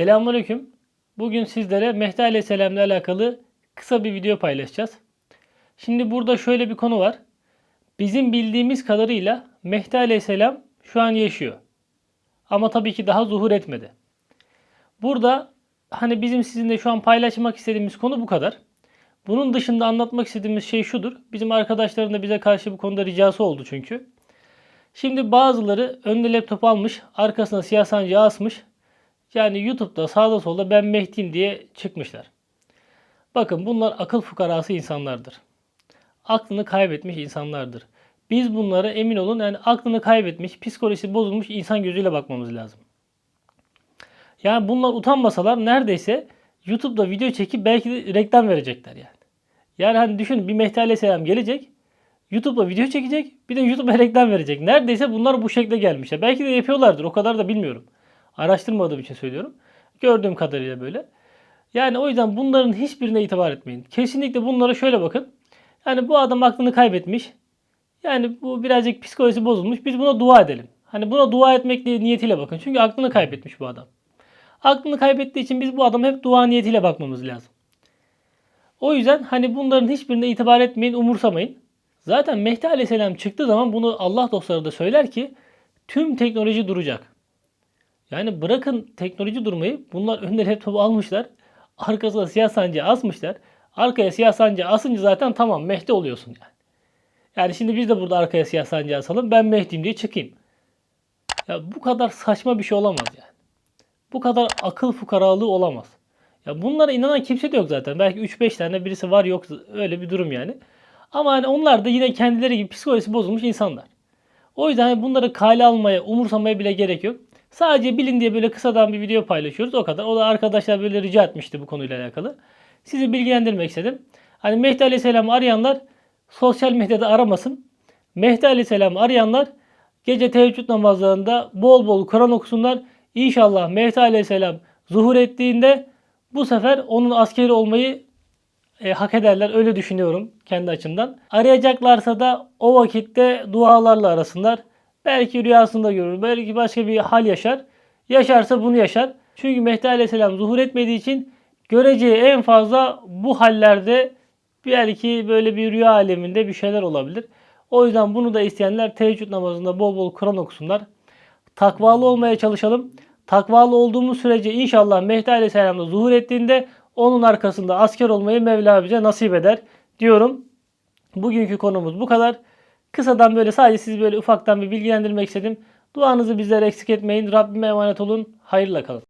Selamünaleyküm. Bugün sizlere Mehdi Aleyhisselam ile alakalı kısa bir video paylaşacağız. Şimdi burada şöyle bir konu var. Bizim bildiğimiz kadarıyla Mehdi Aleyhisselam şu an yaşıyor. Ama tabii ki daha zuhur etmedi. Burada hani bizim sizinle şu an paylaşmak istediğimiz konu bu kadar. Bunun dışında anlatmak istediğimiz şey şudur. Bizim arkadaşların da bize karşı bu konuda ricası oldu çünkü. Şimdi bazıları önüne laptop almış, arkasına siyah sancağı asmış. Yani YouTube'da sağda solda ben Mehdi'yim diye çıkmışlar. Bakın bunlar akıl fukarası insanlardır. Aklını kaybetmiş insanlardır. Biz bunlara emin olun yani aklını kaybetmiş, psikolojisi bozulmuş insan gözüyle bakmamız lazım. Yani bunlar utanmasalar neredeyse YouTube'da video çekip belki de reklam verecekler yani. Yani hani düşünün bir Mehdi Aleyhisselam gelecek. YouTube'da video çekecek. Bir de YouTube'a reklam verecek. Neredeyse bunlar bu şekilde gelmişler. Belki de yapıyorlardır. O kadar da bilmiyorum. Araştırmadığım için söylüyorum. Gördüğüm kadarıyla böyle. Yani o yüzden bunların hiçbirine itibar etmeyin. Kesinlikle bunlara şöyle bakın. Yani bu adam aklını kaybetmiş. Yani bu birazcık psikolojisi bozulmuş. Biz buna dua edelim. Hani buna dua etmek diye niyetiyle bakın. Çünkü aklını kaybetmiş bu adam. Aklını kaybettiği için biz bu adama hep dua niyetiyle bakmamız lazım. O yüzden hani bunların hiçbirine itibar etmeyin, umursamayın. Zaten Mehdi Aleyhisselam çıktığı zaman bunu Allah dostları da söyler ki tüm teknoloji duracak. Yani bırakın teknoloji durmayı bunlar önüne laptopu almışlar. Arkasına siyah sancağı asmışlar. Arkaya siyah sancağı asınca zaten tamam Mehdi oluyorsun yani. Yani şimdi biz de burada arkaya siyah sancağı asalım. Ben Mehdi'yim diye çıkayım. Ya bu kadar saçma bir şey olamaz yani. Bu kadar akıl fukaralığı olamaz. Ya bunlara inanan kimse de yok zaten. Belki 3-5 tane birisi var yok öyle bir durum yani. Ama hani onlar da yine kendileri gibi psikolojisi bozulmuş insanlar. O yüzden hani bunları kale almaya, umursamaya bile gerek yok. Sadece bilin diye böyle kısadan bir video paylaşıyoruz o kadar. O da arkadaşlar böyle rica etmişti bu konuyla alakalı. Sizi bilgilendirmek istedim. Hani Mehdi Aleyhisselam'ı arayanlar sosyal medyada aramasın. Mehdi Aleyhisselam'ı arayanlar gece teheccüd namazlarında bol bol Kur'an okusunlar. İnşallah Mehdi Aleyhisselam zuhur ettiğinde bu sefer onun askeri olmayı e, hak ederler. Öyle düşünüyorum kendi açımdan. Arayacaklarsa da o vakitte dualarla arasınlar. Belki rüyasında görür. Belki başka bir hal yaşar. Yaşarsa bunu yaşar. Çünkü Mehdi Aleyhisselam zuhur etmediği için göreceği en fazla bu hallerde belki böyle bir rüya aleminde bir şeyler olabilir. O yüzden bunu da isteyenler teheccüd namazında bol bol Kur'an okusunlar. Takvalı olmaya çalışalım. Takvalı olduğumuz sürece inşallah Mehdi Aleyhisselam da zuhur ettiğinde onun arkasında asker olmayı Mevla bize nasip eder diyorum. Bugünkü konumuz bu kadar. Kısadan böyle sadece sizi böyle ufaktan bir bilgilendirmek istedim. Duanızı bizlere eksik etmeyin. Rabbime emanet olun. Hayırla kalın.